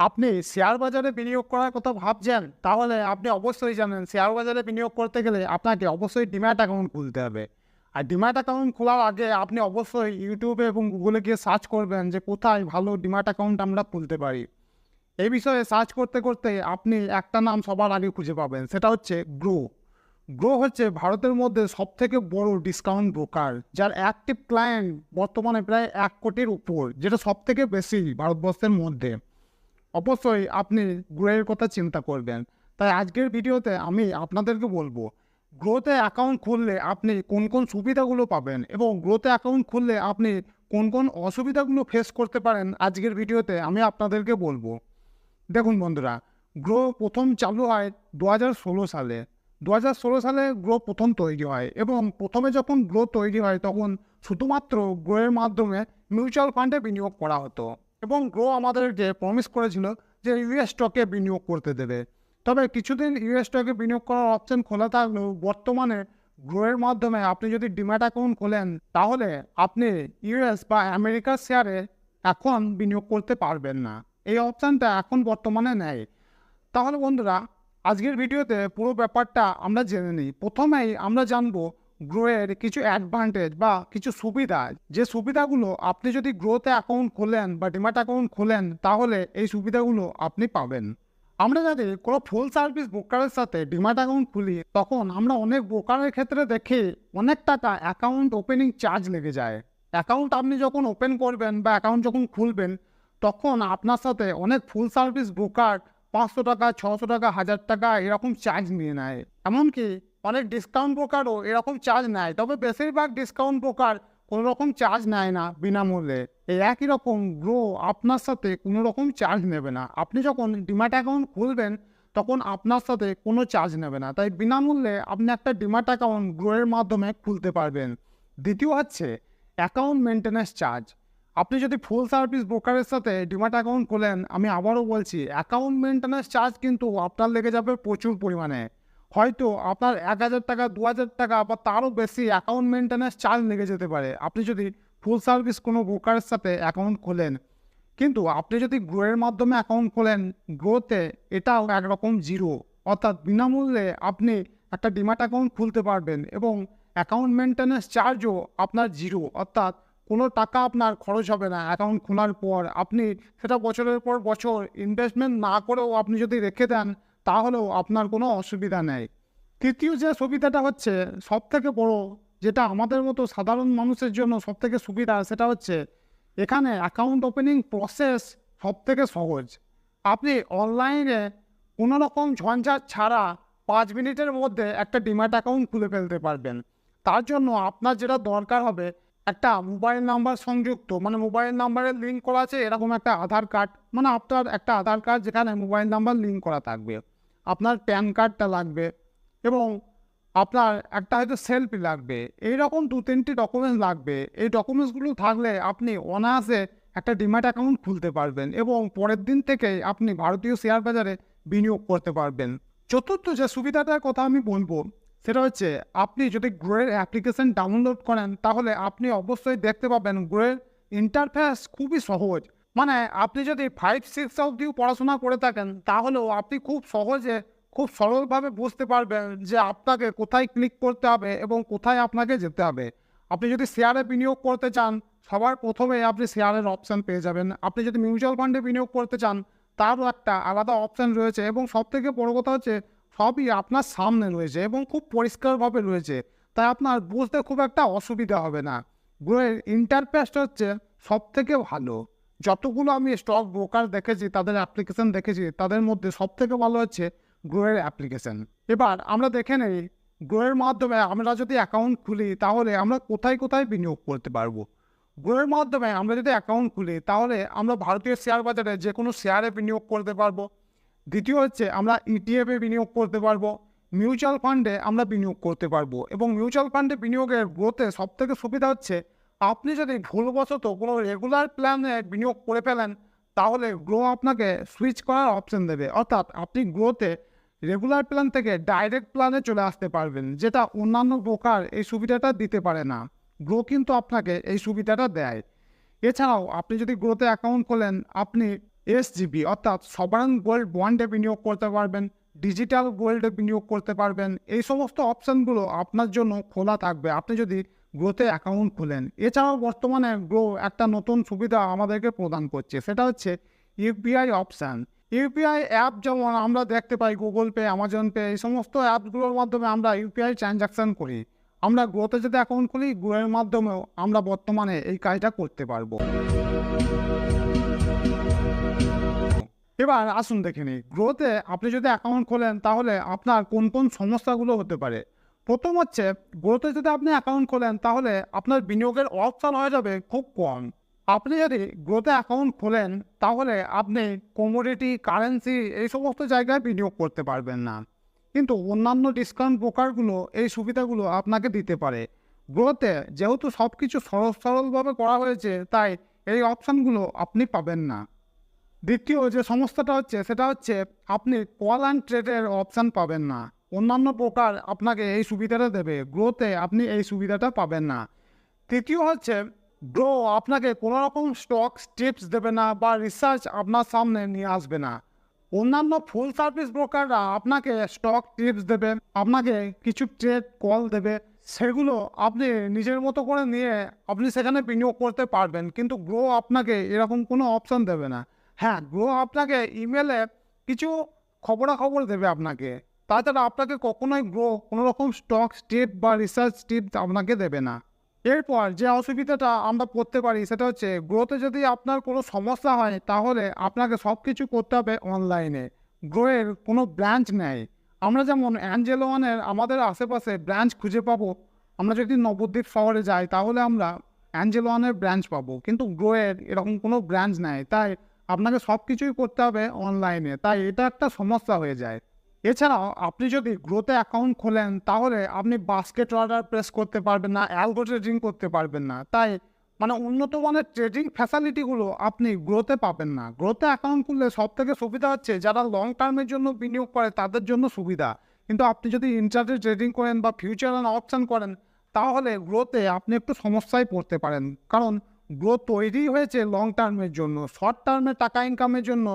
আপনি শেয়ার বাজারে বিনিয়োগ করার কথা ভাবছেন, তাহলে আপনি অবশ্যই জানেন শেয়ার বাজারে বিনিয়োগ করতে গেলে আপনাকে অবশ্যই ডিম্যাট অ্যাকাউন্ট খুলতে হবে। আর ডিম্যাট অ্যাকাউন্ট খোলার আগে আপনি অবশ্যই ইউটিউবে এবং গুগলে গিয়ে সার্চ করবেন যে কোথায় ভালো ডিম্যাট অ্যাকাউন্ট আমরা খুলতে পারি। এই বিষয়ে সার্চ করতে করতে আপনি একটা নাম সবার আগে খুঁজে পাবেন, সেটা হচ্ছে গ্রো। গ্রো হচ্ছে ভারতের মধ্যে সবথেকে বড় ডিসকাউন্ট ব্রোকার যার অ্যাক্টিভ ক্লায়েন্ট বর্তমানে প্রায় এক কোটির উপর, যেটা সবথেকে বেশি ভারতবর্ষের মধ্যে। অবশ্যই আপনি গ্রোয়ের কথা চিন্তা করবেন। তাই আজকের ভিডিওতে আমি আপনাদেরকে বলব গ্রোতে অ্যাকাউন্ট খুললে আপনি কোন কোন সুবিধাগুলো পাবেন এবং গ্রোতে অ্যাকাউন্ট খুললে আপনি কোন কোন অসুবিধাগুলো ফেস করতে পারেন আজকের ভিডিওতে আমি আপনাদেরকে বলব। দেখুন বন্ধুরা গ্রো প্রথম চালু হয় দু হাজার ষোলো সালে। দু হাজার ষোলো সালে গ্রো প্রথম তৈরি হয় এবং প্রথমে যখন গ্রো তৈরি হয় তখন শুধুমাত্র গ্রোয়ের মাধ্যমে মিউচুয়াল ফান্ডে বিনিয়োগ করা হতো। এবং গ্রো আমাদেরকে প্রমিস করেছিল যে ইউএস স্টকে বিনিয়োগ করতে দেবে। তবে কিছুদিন ইউএস স্টকে বিনিয়োগ করার অপশন খোলা থাকলেও বর্তমানে গ্রোয়ের মাধ্যমে আপনি যদি ডিম্যাট অ্যাকাউন্ট খোলেন, তাহলে আপনি ইউএস বা আমেরিকার শেয়ারে এখন বিনিয়োগ করতে পারবেন না। এই অপশানটা এখন বর্তমানে নেয় তাহলে বন্ধুরা, আজকের ভিডিওতে পুরো ব্যাপারটা আমরা জেনে নিই। প্রথমেই আমরা জানব গ্রোয়ের কিছু অ্যাডভান্টেজ বা কিছু সুবিধা। যে সুবিধাগুলো আপনি যদি গ্রোতে অ্যাকাউন্ট খোলেন বা ডিমাট অ্যাকাউন্ট খোলেন, তাহলে এই সুবিধাগুলো আপনি পাবেন। আমরা যদি কোনো ফুল সার্ভিস ব্রোকারের সাথে ডিমাট অ্যাকাউন্ট খুলি, তখন আমরা অনেক ব্রোকারের ক্ষেত্রে দেখি অনেক টাকা অ্যাকাউন্ট ওপেনিং চার্জ লেগে যায়। অ্যাকাউন্ট আপনি যখন ওপেন করবেন বা অ্যাকাউন্ট যখন খুলবেন, তখন আপনার সাথে অনেক ফুল সার্ভিস ব্রোকার পাঁচশো টাকা ছশো টাকা, হাজার টাকা এরকম চার্জ নিয়ে নেয়। এমনকি অনেক ডিসকাউন্ট ব্রোকারও এরকম চার্জ নেয়, তবে বেশিরভাগ ডিসকাউন্ট ব্রোকার কোনো রকম চার্জ নেয় না বিনামূল্যে। এই একই রকম গ্রো আপনার সাথে কোনো রকম চার্জ নেবে না। আপনি যখন ডিমাট অ্যাকাউন্ট খুলবেন, তখন আপনার সাথে কোনো চার্জ নেবে না। তাই বিনামূল্যে আপনি একটা ডিমাট অ্যাকাউন্ট গ্রোয়ের মাধ্যমে খুলতে পারবেন। দ্বিতীয় হচ্ছে অ্যাকাউন্ট মেনটেন্যান্স চার্জ আপনি যদি ফুল সার্ভিস ব্রোকারের সাথে ডিমাট অ্যাকাউন্ট খোলেন, আমি আবারও বলছি অ্যাকাউন্ট মেনটেন্যান্স চার্জ কিন্তু আপনার লেগে যাবে প্রচুর পরিমাণে। হয়তো আপনার এক হাজার টাকা, দু হাজার টাকা বা তারও বেশি অ্যাকাউন্ট মেনটেন্যান্স চার্জ লেগে যেতে পারে। আপনি যদি ফুল সার্ভিস কোনো ব্রোকারের সাথে অ্যাকাউন্ট খোলেন, কিন্তু আপনি যদি গ্রোয়ের মাধ্যমে অ্যাকাউন্ট খোলেন গ্রোতে এটাও একরকম জিরো অর্থাৎ বিনামূল্যে আপনি একটা ডিমাট অ্যাকাউন্ট খুলতে পারবেন এবং অ্যাকাউন্ট মেনটেন্যান্স চার্জও আপনার জিরো অর্থাৎ কোনো টাকা আপনার খরচ হবে না অ্যাকাউন্ট খোলার পর। আপনি সেটা বছরের পর বছর ইনভেস্টমেন্ট না করেও আপনি যদি রেখে দেন তাহলেও আপনার কোনো অসুবিধা নেই। তৃতীয় যে সুবিধাটা হচ্ছে সব থেকে বড় যেটা আমাদের মতো সাধারণ মানুষের জন্য সব থেকে সুবিধা, সেটা হচ্ছে এখানে অ্যাকাউন্ট ওপেনিং প্রসেস সব থেকে সহজ। আপনি অনলাইনে কোনো রকম ঝঞ্ঝাট ছাড়া পাঁচ মিনিটের মধ্যে একটা ডিম্যাট অ্যাকাউন্ট খুলে ফেলতে পারবেন। তার জন্য আপনার যেটা দরকার হবে, একটা মোবাইল নাম্বার সংযুক্ত মানে মোবাইল নাম্বারে লিঙ্ক করা আছে, এরকম একটা আধার কার্ড মানে আপনার একটা আধার কার্ড যেখানে মোবাইল নাম্বার লিঙ্ক করা থাকবে। আপনার প্যান কার্ডটা লাগবে এবং আপনার একটা হয়তো সেলফি লাগবে। এইরকম দু তিনটি ডকুমেন্টস লাগবে। এই ডকুমেন্টসগুলো থাকলে আপনি অনায়াসে একটা ডিম্যাট অ্যাকাউন্ট খুলতে পারবেন এবং পরের দিন থেকে আপনি ভারতীয় শেয়ার বাজারে বিনিয়োগ করতে পারবেন। চতুর্থ যে সুবিধাটার কথা আমি বলব, সেটা হচ্ছে আপনি যদি গ্রোয়ের অ্যাপ্লিকেশন ডাউনলোড করেন, তাহলে আপনি অবশ্যই দেখতে পাবেন গ্রোয়ের ইন্টারফেস খুবই সহজ। মানে আপনি যদি ফাইভ সিক্স অবধিও পড়াশোনা করে থাকেন, তাহলেও আপনি খুব সহজে, খুব সরলভাবে বুঝতে পারবেন যে আপনাকে কোথায় ক্লিক করতে হবে এবং কোথায় আপনাকে যেতে হবে। আপনি যদি শেয়ারে বিনিয়োগ করতে চান, সবার প্রথমে আপনি শেয়ারের অপশান পেয়ে যাবেন। আপনি যদি মিউচুয়াল ফান্ডে বিনিয়োগ করতে চান, তারও একটা আলাদা অপশান রয়েছে এবং সবথেকে বড় কথা হচ্ছে, সবই আপনার সামনে রয়েছে এবং খুব পরিষ্কারভাবে রয়েছে। তাই আপনার বুঝতে খুব একটা অসুবিধা হবে না। গ্রোয়ের ইন্টারফেসটা হচ্ছে সব থেকে ভালো। যতগুলো আমি স্টক ব্রোকার দেখেছি, তাদের অ্যাপ্লিকেশন দেখেছি, তাদের মধ্যে সব থেকে ভালো হচ্ছে গ্রোয়ের অ্যাপ্লিকেশন এবার আমরা দেখে নেই গ্রোয়ের মাধ্যমে আমরা যদি অ্যাকাউন্ট খুলি, তাহলে আমরা কোথায় কোথায় বিনিয়োগ করতে পারব? গ্রোয়ের মাধ্যমে আমরা যদি অ্যাকাউন্ট খুলি, তাহলে আমরা ভারতীয় শেয়ার বাজারে যে কোনো শেয়ারে বিনিয়োগ করতে পারব। দ্বিতীয় হচ্ছে, আমরা ইটিএফে বিনিয়োগ করতে পারব। মিউচুয়াল ফান্ডে আমরা বিনিয়োগ করতে পারব। এবং মিউচুয়াল ফান্ডে বিনিয়োগের গ্রোথে সবথেকে সুবিধা হচ্ছে আপনি যদি ভুলবশত কোনো রেগুলার প্ল্যানে বিনিয়োগ করে ফেলেন, তাহলে গ্রো আপনাকে সুইচ করার অপশন দেবে। অর্থাৎ আপনি গ্রোতে রেগুলার প্ল্যান থেকে ডাইরেক্ট প্ল্যানে চলে আসতে পারবেন, যেটা অন্যান্য ব্রোকার এই সুবিধাটা দিতে পারে না। গ্রো কিন্তু আপনাকে এই সুবিধাটা দেয়। এছাড়াও আপনি যদি গ্রোতে অ্যাকাউন্ট খোলেন, আপনি এসজিবি অর্থাৎ সবারান গোল্ড বন্ডে বিনিয়োগ করতে পারবেন ডিজিটাল গোল্ডে বিনিয়োগ করতে পারবেন, এই সমস্ত অপশানগুলো আপনার জন্য খোলা থাকবে। আপনি যদি গ্রোতে অ্যাকাউন্ট খোলেন। এছাড়াও বর্তমানে গ্রো একটা নতুন সুবিধা আমাদেরকে প্রদান করছে, সেটা হচ্ছে ইউপিআই অপশান ইউপিআই অ্যাপ যেমন আমরা দেখতে পাই গুগল পে অ্যামাজন পে এই সমস্ত অ্যাপগুলোর মাধ্যমে আমরা ইউপিআই ট্রানজাকশান করি। আমরা গ্রোতে যদি অ্যাকাউন্ট খুলি গ্রোয়ের মাধ্যমেও আমরা বর্তমানে এই কাজটা করতে পারব। এবার আসুন দেখে নিই। গ্রোতে আপনি যদি অ্যাকাউন্ট খোলেন, তাহলে আপনার কোন কোন সমস্যাগুলো হতে পারে? প্রথম হচ্ছে গ্রোথে যদি আপনি অ্যাকাউন্ট খোলেন, তাহলে আপনার বিনিয়োগের অপশান হয়ে যাবে খুব কম। আপনি যদি গ্রোথে অ্যাকাউন্ট খোলেন, তাহলে আপনি কমোডিটি কারেন্সি এই সমস্ত জায়গায় বিনিয়োগ করতে পারবেন না। কিন্তু অন্যান্য ডিসকাউন্ট ব্রোকারগুলো এই সুবিধাগুলো আপনাকে দিতে পারে। গ্রোতে যেহেতু সব কিছু সরল সরলভাবে করা হয়েছে, তাই এই অপশানগুলো আপনি পাবেন না। দ্বিতীয় যে সমস্যাটা হচ্ছে, সেটা হচ্ছে আপনি কল অ্যান্ড ট্রেডের অপশান পাবেন না। অন্যান্য প্রকার আপনাকে এই সুবিধাটা দেবে। গ্রোতে আপনি এই সুবিধাটা পাবেন না। তৃতীয় হচ্ছে গ্রো আপনাকে কোনো রকম স্টক টিপস দেবে না বা রিসার্চ আপনার সামনে নিয়ে আসবে না। অন্যান্য ফুল সার্ভিস ব্রোকাররা আপনাকে স্টক টিপস দেবে, আপনাকে কিছু ট্রেড কল দেবে। সেগুলো আপনি নিজের মতো করে নিয়ে আপনি সেখানে বিনিয়োগ করতে পারবেন। কিন্তু গ্রো আপনাকে এরকম কোনো অপশান দেবে না। হ্যাঁ গ্রো আপনাকে ইমেলে কিছু খবরাখবর দেবে আপনাকে। তাছাড়া আপনাকে কখনোই গ্রো কোনো রকম স্টক স্টেপ বা রিসার্চ টিপস আপনাকে দেবে না। এরপর যে অসুবিধাটা আমরা পড়তে পারি সেটা হচ্ছে গ্রোতে যদি আপনার কোনো সমস্যা হয় তাহলে আপনাকে সব কিছু করতে হবে অনলাইনে গ্রোয়ের কোনো ব্রাঞ্চ নেই। আমরা যেমন অ্যাঞ্জেলো ওয়ানের আমাদের আশেপাশে ব্রাঞ্চ খুঁজে পাবো। আমরা যদি নবদ্বীপ শহরে যাই তাহলে আমরা অ্যাঞ্জেলো ওয়ানের ব্রাঞ্চ পাবো। কিন্তু গ্রোয়ের এরকম কোনো ব্রাঞ্চ নেই। তাই আপনাকে সব কিছুই করতে হবে অনলাইনে তাই এটা একটা সমস্যা হয়ে যায়। এছাড়াও আপনি যদি গ্রোতে অ্যাকাউন্ট খোলেন, তাহলে আপনি বাস্কেট অর্ডার প্রেস করতে পারবেন না অ্যালগো ট্রেডিং করতে পারবেন না। তাই মানে উন্নত মানের ট্রেডিং ফ্যাসিলিটিগুলো আপনি গ্রোতে পাবেন না। গ্রোতে অ্যাকাউন্ট খুললে সব থেকে সুবিধা হচ্ছে, যারা লং টার্মের জন্য বিনিয়োগ করে, তাদের জন্য সুবিধা। কিন্তু আপনি যদি ইন্টারডে ট্রেডিং করেন বা ফিউচার অ্যান্ড অপশান করেন, তাহলে গ্রোতে আপনি একটু সমস্যায় পড়তে পারেন। কারণ গ্রোথ তৈরি হয়েছে লং টার্মের জন্য শর্ট টার্মে টাকা ইনকামের জন্য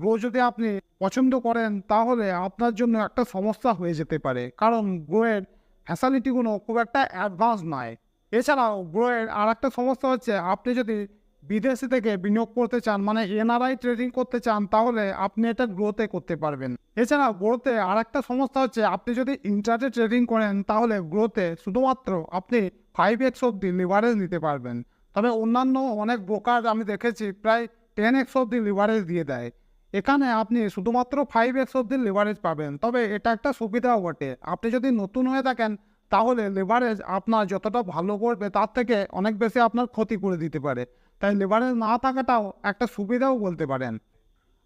গ্রো যদি আপনি পছন্দ করেন, তাহলে আপনার জন্য একটা সমস্যা হয়ে যেতে পারে। কারণ গ্রোয়ের ফ্যাসিলিটিগুলো খুব একটা অ্যাডভান্স নয়। এছাড়াও গ্রোয়ের আর একটা সমস্যা হচ্ছে, আপনি যদি বিদেশি থেকে বিনিয়োগ করতে চান মানে এনআরআই ট্রেডিং করতে চান, তাহলে আপনি এটা গ্রোতে করতে পারবেন। এছাড়া গ্রোতে আর একটা সমস্যা হচ্ছে, আপনি যদি ইন্টারনেট ট্রেডিং করেন, তাহলে গ্রোতে শুধুমাত্র আপনি ফাইভ এক্স অব্দি লিভারেজ নিতে পারবেন। তবে অন্যান্য অনেক ব্রোকার আমি দেখেছি, প্রায় টেন এক্স অব্দি লিভারেজ দিয়ে দেয়। এখানে আপনি শুধুমাত্র ফাইভ এক্স অব্দি লিভারেজ পাবেন। তবে এটা একটা সুবিধাও বটে। আপনি যদি নতুন হয়ে থাকেন, তাহলে লিভারেজ আপনার যতটা ভালো করবে তার থেকে অনেক বেশি আপনার ক্ষতি করে দিতে পারে। তাই লিভারেজ না থাকাটাও একটা সুবিধাও বলতে পারেন।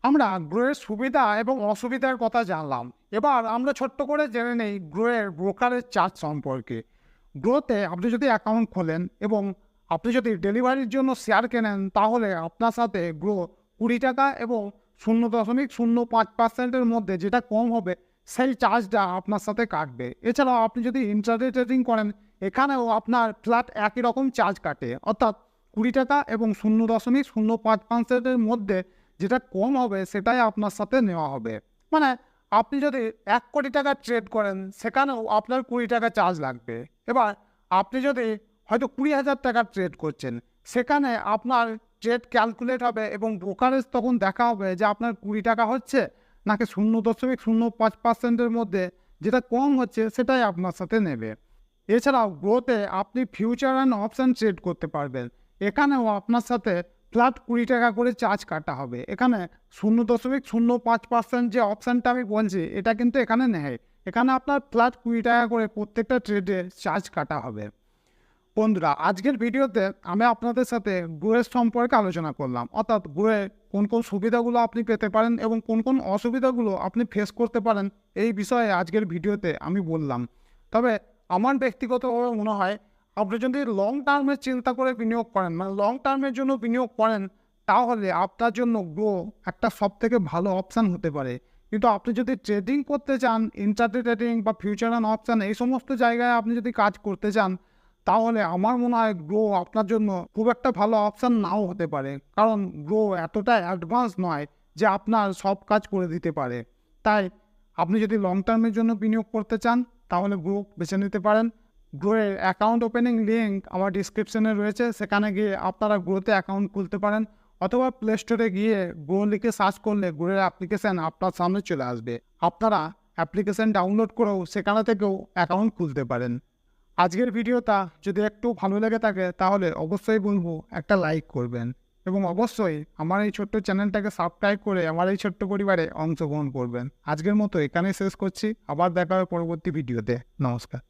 আমরা গ্রোয়ের সুবিধা এবং অসুবিধার কথা জানলাম। এবার আমরা ছোট্ট করে জেনে নেই গ্রোয়ের ব্রোকারের চার্জ সম্পর্কে। গ্রোতে আপনি যদি অ্যাকাউন্ট খোলেন এবং আপনি যদি ডেলিভারির জন্য শেয়ার কেনেন, তাহলে আপনার সাথে গ্রো কুড়ি টাকা এবং শূন্য দশমিক শূন্য পাঁচ পার্সেন্টের মধ্যে যেটা কম হবে, সেই চার্জটা আপনার সাথে কাটবে। এছাড়াও আপনি যদি ইন্টারনেট ট্রেডিং করেন, এখানেও আপনার ফ্ল্যাট একই রকম চার্জ কাটে। অর্থাৎ কুড়ি টাকা এবং শূন্য দশমিক শূন্য পাঁচ পার্সেন্টের মধ্যে যেটা কম হবে, সেটাই আপনার সাথে নেওয়া হবে। মানে আপনি যদি এক কোটি টাকা ট্রেড করেন, সেখানেও আপনার কুড়ি টাকা চার্জ লাগবে। এবার আপনি যদি হয়তো কুড়ি হাজার টাকা ট্রেড করছেন, সেখানে আপনার ট্রেড ক্যালকুলেট হবে এবং ব্রোকারেজ তখন দেখা হবে যে আপনার কুড়ি টাকা হচ্ছে নাকি শূন্য দশমিক শূন্য পাঁচ পার্সেন্টের মধ্যে যেটা কম হচ্ছে সেটাই আপনার সাথে নেবে। এছাড়াও গ্রোতে আপনি ফিউচার অ্যান্ড অপশান ট্রেড করতে পারবেন। এখানেও আপনার সাথে ফ্ল্যাট কুড়ি টাকা করে চার্জ কাটা হবে। এখানে শূন্য দশমিক শূন্য পাঁচ পার্সেন্ট যে অপশানটা আমি বলছি, এটা কিন্তু এখানে নেয় এখানে আপনার ফ্ল্যাট কুড়ি টাকা করে প্রত্যেকটা ট্রেডে চার্জ কাটা হবে। বন্ধুরা, আজকের ভিডিওতে আমি আপনাদের সাথে গ্রোয়ের সম্পর্কে আলোচনা করলাম। অর্থাৎ গ্রোয়ে কোন কোন সুবিধাগুলো আপনি পেতে পারেন এবং কোন কোন অসুবিধাগুলো আপনি ফেস করতে পারেন, এই বিষয়ে আজকের ভিডিওতে আমি বললাম। তবে আমার ব্যক্তিগতভাবে মনে হয়, আপনি যদি লং টার্মের চিন্তা করে বিনিয়োগ করেন মানে লং টার্মের জন্য বিনিয়োগ করেন, তাহলে আপনার জন্য গ্রো একটা সব থেকে ভালো অপশান হতে পারে। কিন্তু আপনি যদি ট্রেডিং করতে চান ইন্টারডে ট্রেডিং বা ফিউচার অ্যান্ড অপশান এই সমস্ত জায়গায় আপনি যদি কাজ করতে চান তাহলে আমার মনে হয় গ্রো আপনার জন্য খুব একটা ভালো অপশান নাও হতে পারে। কারণ গ্রো এতটা অ্যাডভান্স নয় যে আপনার সব কাজ করে দিতে পারে। তাই আপনি যদি লং টার্মের জন্য বিনিয়োগ করতে চান, তাহলে গ্রো বেছে নিতে পারেন। গ্রোয়ের অ্যাকাউন্ট ওপেনিং লিঙ্ক আমার ডিসক্রিপশনে রয়েছে। সেখানে গিয়ে আপনারা গ্রোতে অ্যাকাউন্ট খুলতে পারেন। অথবা প্লে স্টোরে গিয়ে গ্রো লিখে সার্চ করলে গ্রোয়ের অ্যাপ্লিকেশান আপনার সামনে চলে আসবে। আপনারা অ্যাপ্লিকেশান ডাউনলোড করেও সেখানে থেকেও অ্যাকাউন্ট খুলতে পারেন। আজকের ভিডিওটা যদি একটু ভালো লেগে থাকে, তাহলে অবশ্যই বলব একটা লাইক করবেন। এবং অবশ্যই আমার এই ছোট্ট চ্যানেলটাকে সাবস্ক্রাইব করে আমার এই ছোট্ট পরিবারে অংশগ্রহণ করবেন। আজকের মতো এখানেই শেষ করছি। আবার দেখা হবে পরবর্তী ভিডিওতে। নমস্কার।